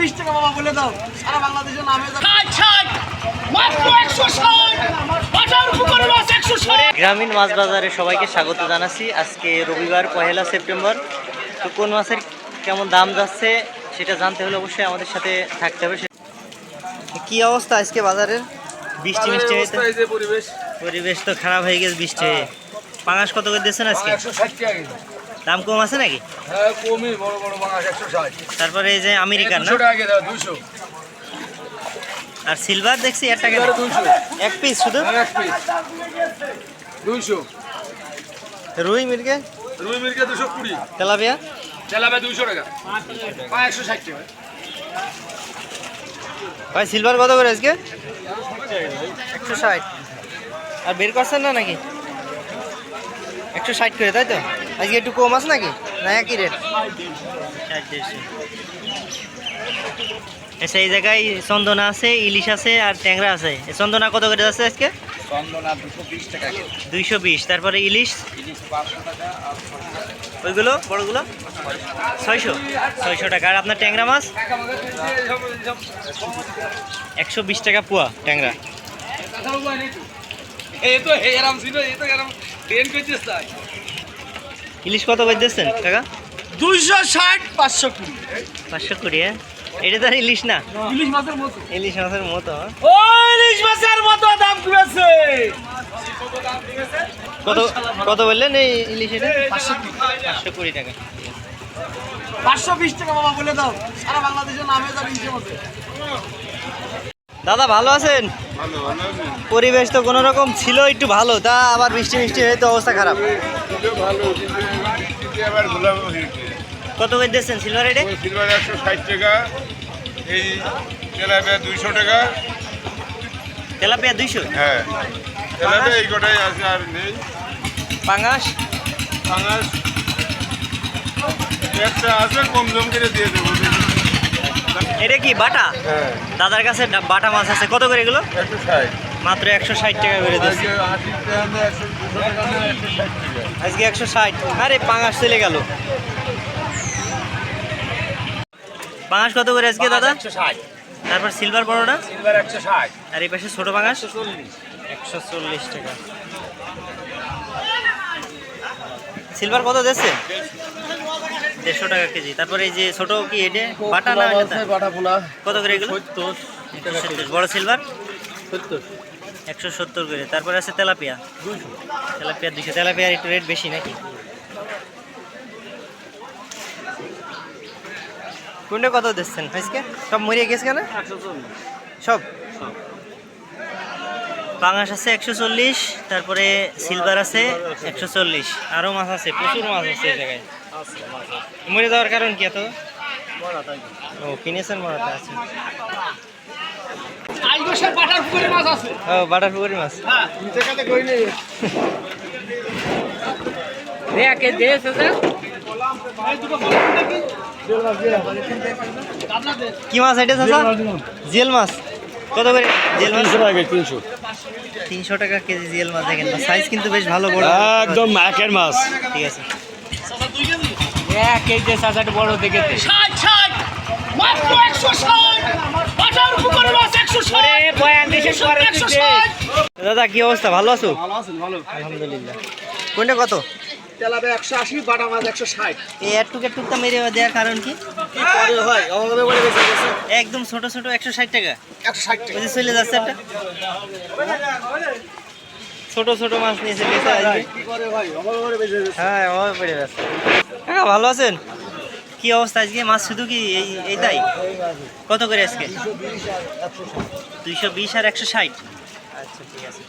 বিশ টাকা বাবা বলে দাও। সারা বাংলাদেশের নামে গ্রামীণ মাছ বাজারে সবাইকে স্বাগত জানাচ্ছি। আজকে রবিবার পহেলা সেপ্টেম্বর। তো কোন মাছের কেমন দাম যাচ্ছে সেটা জানতে হলে অবশ্যই আমাদের সাথে থাকতে হবে। কি অবস্থা আজকে বাজারের? বৃষ্টি মিষ্টি হয়েছে? পরিবেশ। পরিবেশ তো খারাপ হয়ে গেছে বৃষ্টি। হয়ে পাঙাশ কত করে দিচ্ছেন আজকে? দাম কম আছে নাকি? হ্যাঁ কমই বড় বড় বাংলা একশো ষাট। তারপরে এই যে আমেরিকান না? দুশো টাকা দুশো আর সিলভার দেখছি এক টাকা দুশো এক পিস শুধু? এক পিস দুইশো। রুই মির্গে রুই মির্গে দুশো কুড়ি। তেলাপিয়া? তেলাবে দুইশো টাকা। একশো ষাট টাকা। ভাই সিলভার কত করে আজকে? একশো ষাট। আর বের করছেন না নাকি? একশো ষাট করে তাই তো? আজকে একটু কম আছে নাকি? না একই রেট আচ্ছা এই জায়গায় চন্দনা আছে ইলিশ আছে আর ট্যাংরা আছে। চন্দনা কত করে আছে আজকে? দুইশো বিশ তারপরে ইলিশ? ইলিশ পাঁচশো টাকা আর ওইগুলো বড়গুলো? ছয়শো। ছয়শো টাকা। আর আপনার ট্যাংরা মাছ? একশো বিশ টাকা পোয়া ট্যাংরা। এই তো এরাম ছিল এই তো এরাম ট্রেন করছিস তাই। ইলিশ কত করে দিচ্ছেন কাকা? দুইশো ষাট পাঁচশো কুড়ি। পাঁচশো কুড়ি হ্যাঁ? এটা তো আর ইলিশ না? ইলিশ মাছের মতো। ইলিশ মাছের মতো হ্যাঁ? ও ইলিশ মাছের মতো দাম কমেছে। কত কত বললেন এই ইলিশ এটা? পাঁচশো কুড়ি পাঁচশো কুড়ি টাকা। পাঁচশো বিশ টাকা বাবা বলে দাও। সারা নামে যাবে ইলিশের মধ্যে দাদা ভালো আছেন? পরিবেশ তো কোনো রকম ছিল একটু ভালো তা আবার বৃষ্টি মিষ্টি হয়ে তো অবস্থা খারাপ। কত করে দিচ্ছেন সিলভার রেটে সিলভার একশো ষাট টাকা এই তেলাপিয়া দুইশো টাকা। তেলাপিয়া দুইশো? হ্যাঁ তেলাপিয়া এই গোটাই আছে আর নেই। পাঙাশ? পাঙাশ। একটা আছে কম জম করে দিয়ে দেবো। এটা কি বাটা? হ্যাঁ। দাদার কাছে বাটা মাছ আছে। কত করে এগুলো? মাত্র একশো ষাট টাকা করে দিচ্ছে আজকে একশো ষাট টাকা। আজকে একশো ষাট। আরে পাঙাশ চলে গেল। পাঙাশ কত করে আজকে দাদা? ষাট। তারপর সিলভার বড়টা? সিলভার একশো ষাট। আর এই পাশে ছোট পাঙাশ? একশো চল্লিশ টাকা। সিলভার কত দিচ্ছে? দেড়শো টাকা কেজি। তারপরে এই যে ছোট কি এটা? বাটা না বাটা পোনা কত করে এগুলো। বড় সিলভার? সত্তর। একশো সত্তর করে। তারপরে আছে তেলাপিয়া। তেলাপিয়া দুশো তেলাপিয়ার একটু রেট বেশি নাকি? কোনটা কত দিচ্ছেন? আজকে? সব মরিয়ে গেছে কেন? সব। পাঙাশ আছে একশো চল্লিশ তারপরে সিলভার আছে একশো চল্লিশ। আরও মাছ আছে প্রচুর মাছ আছে এই জায়গায়। মরে যাওয়ার কারণ কি এত? ও কিনেছেন মরাতে আছে বাটার মাছ। পুকুরি মাছ কে কি মাছ এটা কত করে? জিয়েল মাছ? তিনশো। তিনশো টাকা কেজি জিএল মাছ দেখেন সাইজ কিন্তু বেশ ভালো বড়। একদম একের মাছ। ঠিক আছে। এক কেজি সাজাটা বড় দেখে দাদা কি অবস্থা? ভালো আছো? ভালো আছেন ভালো। আলহামদুলিল্লাহ। কোনটা কত? তেলাবে একশো আশি বাটা মাছ একশো ষাট। এই একটুক একটুকটা মেরে দেওয়ার কারণ কি? কি হয়? অভাবে বলে বেঁচে গেছে একদম ছোট ছোট একশো ষাট টাকা। একশো ষাট টাকা। চলে যাচ্ছে একটা। ছোট ছোট মাছ নিয়ে চলে গেছে আজকে। কি করে ভাই অভাবে বলে বেঁচে গেছে হ্যাঁ অভাবে পড়ে যাচ্ছে কাকা ভালো আছেন? কি অবস্থা আজকে? মাছ শুধু কি এই এই তাই? কত করে আজকে? দুইশো বিশ আর একশো ষাট। আচ্ছা ঠিক আছে।